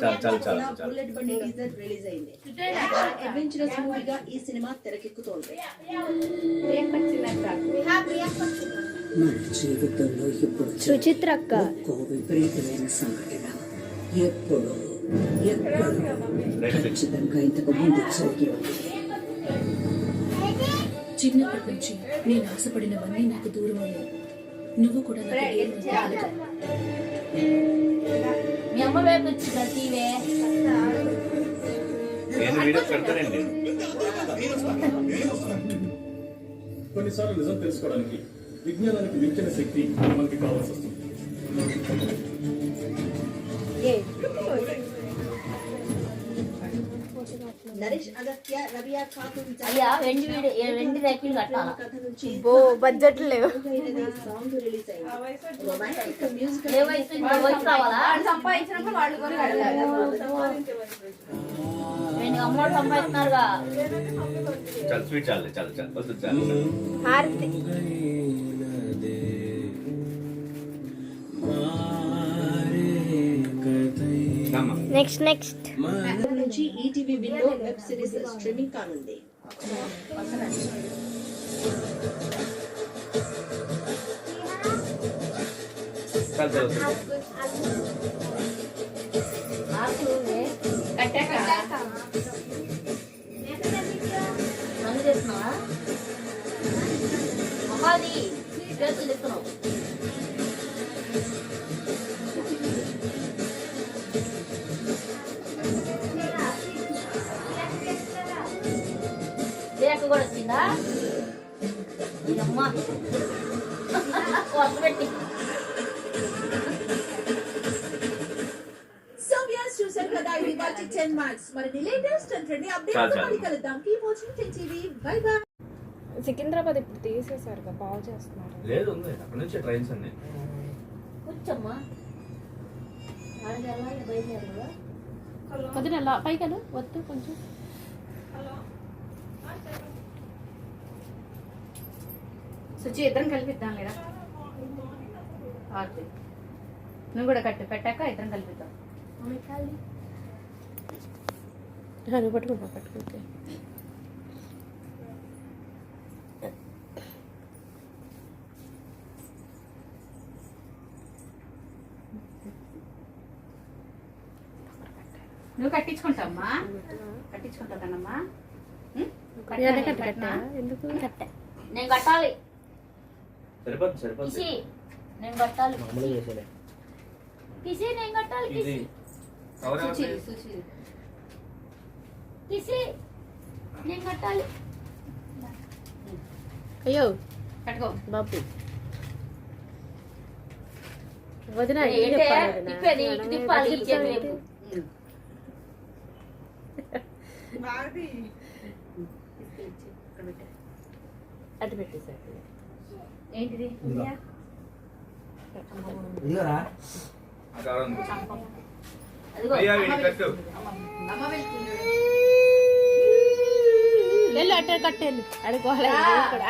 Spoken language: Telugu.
చాలు చాలు చాలు చాలు. బుల్లెట్ బండి టీజర్ రిలీజ్ అయింది. అడ్వెంచరస్ మూవీగా ఈ సినిమా తెరకెక్కుతోంది. మన జీవితంలో ఇప్పుడు సుచిత్ర అక్క. ఒక్కో విపరీతమైన సంఘటన. ఎప్పుడు ఎప్పుడు ఖచ్చితంగా ఇంతకు ముందు జరిగి చిన్నప్పటి నుంచి నేను ఆశపడినవన్నీ నాకు దూరం అయ్యాయి. నువ్వు కూడా. మీ అమ్మ వైపు వచ్చిందా టీవీ? నేను వీడియో పెడతానండి. కొన్నిసార్లు నిజం తెలుసుకోవడానికి విజ్ఞానానికి మించిన శక్తి మనకి కావాల్సి వస్తుంది. అయ్యా వెండి వీడి- ఏ వెండి రేకులు కట్టాలా? కథ నుంచి ఓ బడ్జెట్ లేవు. సాంగ్ రిలీజ్ అయింది రొమాంటిక్ మ్యూజికల్ ఏ వయసు ఇంకో వయసు రావాలా? సంపాదించినప్పుడు వాళ్ళు కొని కడతారు. వెండి అమ్మోడు సంపాదిస్తున్నారుగా? చాలు స్వీట్ చాలు చాలు చాలు వద్దు చాలు. హారతి. రామ్మా. నెక్స్ట్ నెక్స్ట్ నుంచి ETV window web series streaming కానుంది. చేస్తున్నావా? రేఖ కూడా వచ్చిందా? అమ్మ. కదా ఇది వాచి టెన్ మార్క్స్. మరి లేటెస్ట్ అండ్ ట్రెండింగ్ చాలు, అప్డేట్స్ చాలు. మళ్ళీ కలుద్దాం. Keep watching ten TV. Bye bye. Secunderabad ఇప్పుడు తీసేశారు కదా బాగు చేస్తున్నారు. లేదు ఉంది. అక్కడ నుంచి ట్రైన్స్ అన్ని. కూర్చోమ్మా. పైకి. వద్దు కొంచెం. సుచి ఇద్దరం కలిపిద్దాం లేదా? ఆర్తి. నువ్వు కూడా కట్టు పెట్టాక ఇద్దరం కలిపిద్దాం. నువ్వు పట్టుకుంటా పట్టుకుంటే నువ్వు కట్టించుకుంటావమ్మా? కట్టించుకుంటావు కట్ట. నేను కట్టాలి. సరిపోద్ది సరిపోద్ది. నేను కట్టాలి. కిసి నేను కట్టాలి ఇది కిసి. కవర్ సుచి ఎవరిది? సుచి కిసి నేను కట్టాలి. అయ్యో కట్టుకో. బాబు వదిన? తిప్పేది, తిప్పాలి, అటు ఈ ఏంటిది? ఉంది. అదిగో అమ్మ వెళ్తుంది. వెళ్ళు అట్ట కట్టేళ్ళు అడుకోవాలి అది